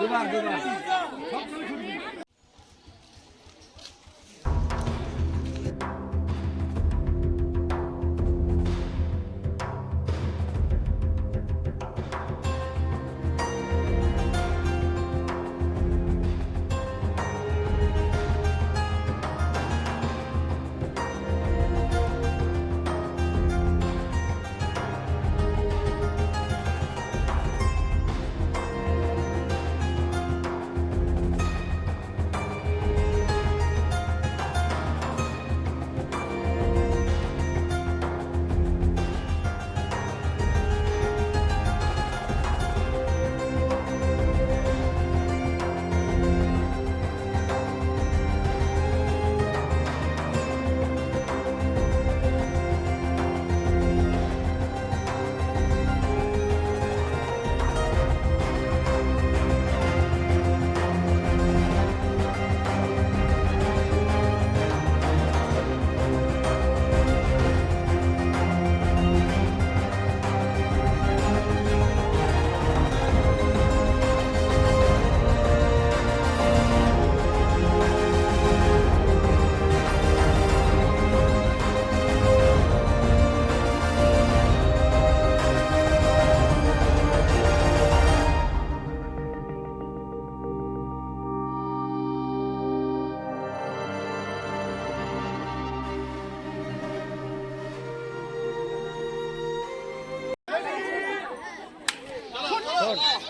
Duvar duvar.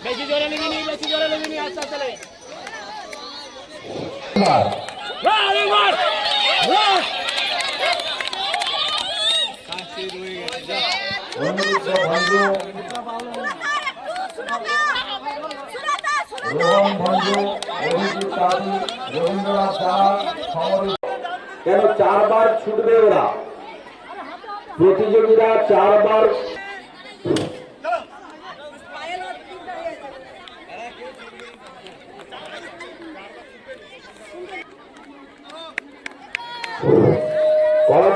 বেশি জোরে নিবি বেশি জোরে নিবি আস্তে আস্তে লে অনুমিত ভঞ্জু রোহন ভঞ্জু অভিজিৎ কাজী রবীন্দ্রনাথ সাহা সমরিত কেন চারবার ছুটবে ওরা? প্রতিযোগীরা চারবার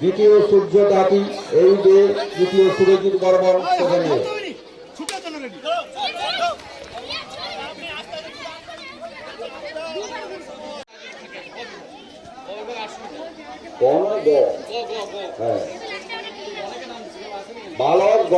দ্বিতীয় সূর্য দাতি এই যে দ্বিতীয় সুরজিৎ বর্মন সেখানে। হ্যাঁ। বালক গ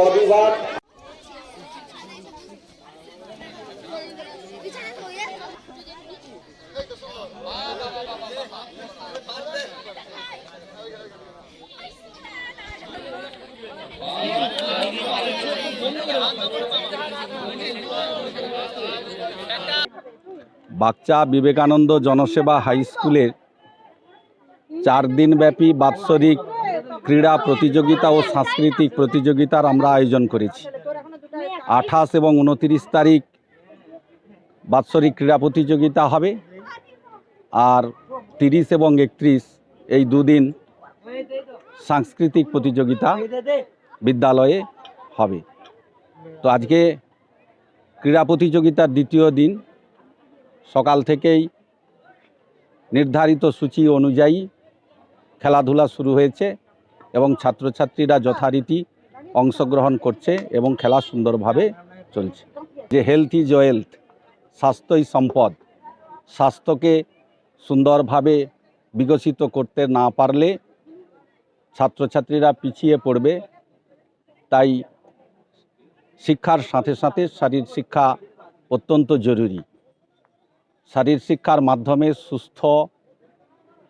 বাচ্চা বিবেকানন্দ জনসেবা হাই স্কুলের চার দিনব্যাপী বাৎসরিক ক্রীড়া প্রতিযোগিতা ও সাংস্কৃতিক প্রতিযোগিতার আমরা আয়োজন করেছি। আঠাশ এবং উনতিরিশ তারিখ বাৎসরিক ক্রীড়া প্রতিযোগিতা হবে আর তিরিশ এবং একত্রিশ এই দুদিন সাংস্কৃতিক প্রতিযোগিতা বিদ্যালয়ে হবে। তো আজকে ক্রীড়া প্রতিযোগিতার দ্বিতীয় দিন সকাল থেকেই নির্ধারিত সূচি অনুযায়ী খেলাধুলা শুরু হয়েছে এবং ছাত্রছাত্রীরা যথারীতি অংশগ্রহণ করছে এবং খেলা সুন্দরভাবে চলছে। যে হেলথ ইজ ওয়েলথ স্বাস্থ্যই সম্পদ, স্বাস্থ্যকে সুন্দরভাবে বিকশিত করতে না পারলে ছাত্রছাত্রীরা পিছিয়ে পড়বে। তাই শিক্ষার সাথে সাথে শারীর শিক্ষা অত্যন্ত জরুরি। শারীর শিক্ষার মাধ্যমে সুস্থ,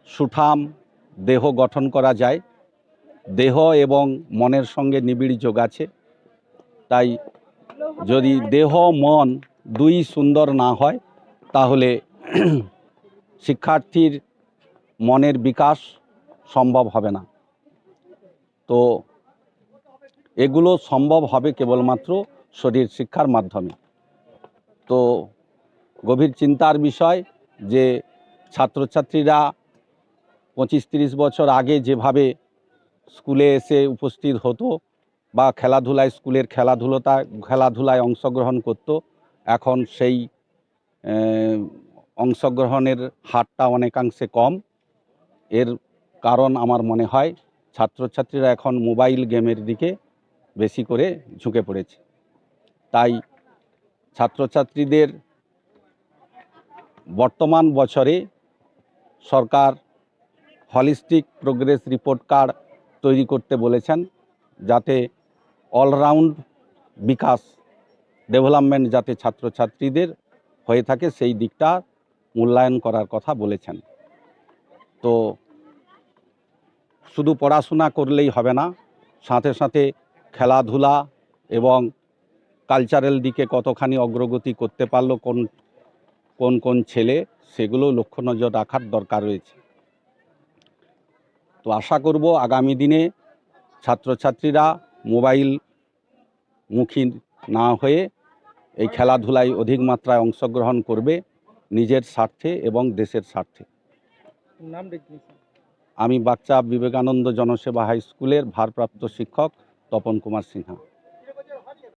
সুঠাম দেহ গঠন করা যায়। দেহ এবং মনের সঙ্গে নিবিড় যোগ আছে। তাই যদি দেহ, মন দুই সুন্দর না হয়, তাহলে শিক্ষার্থীর মনের বিকাশ সম্ভব হবে না। তো এগুলো সম্ভব হবে কেবলমাত্র শরীর শিক্ষার মাধ্যমে। তো গভীর চিন্তার বিষয় যে ছাত্রছাত্রীরা পঁচিশ তিরিশ বছর আগে যেভাবে স্কুলে এসে উপস্থিত হতো বা খেলাধুলায় স্কুলের খেলাধুলোটা খেলাধুলায় অংশগ্রহণ করত, এখন সেই অংশগ্রহণের হারটা অনেকাংশে কম। এর কারণ আমার মনে হয় ছাত্রছাত্রীরা এখন মোবাইল গেমের দিকে বেশি করে ঝুঁকে পড়েছে। তাই ছাত্রছাত্রীদের বর্তমান বছরে সরকার হলিস্টিক প্রোগ্রেস রিপোর্ট কার্ড তৈরি করতে বলেছেন, যাতে অলরাউন্ড বিকাশ ডেভেলপমেন্ট যাতে ছাত্রছাত্রীদের হয়ে থাকে, সেই দিকটা মূল্যায়ন করার কথা বলেছেন। তো শুধু পড়াশোনা করলেই হবে না, সাথে সাথে খেলাধুলা এবং কালচারাল দিকে কতখানি অগ্রগতি করতে পারল, কোন কোন কোন ছেলে সেগুলো লক্ষ্য নজর রাখার দরকার রয়েছে। তো আশা করব আগামী দিনে ছাত্রছাত্রীরা মোবাইল মুখী না হয়ে এই খেলাধুলায় অধিক মাত্রায় অংশগ্রহণ করবে নিজের স্বার্থে এবং দেশের স্বার্থে। আমি বাচ্চা বিবেকানন্দ জনসেবা হাই স্কুলের ভারপ্রাপ্ত শিক্ষক তপন কুমার সিনহা।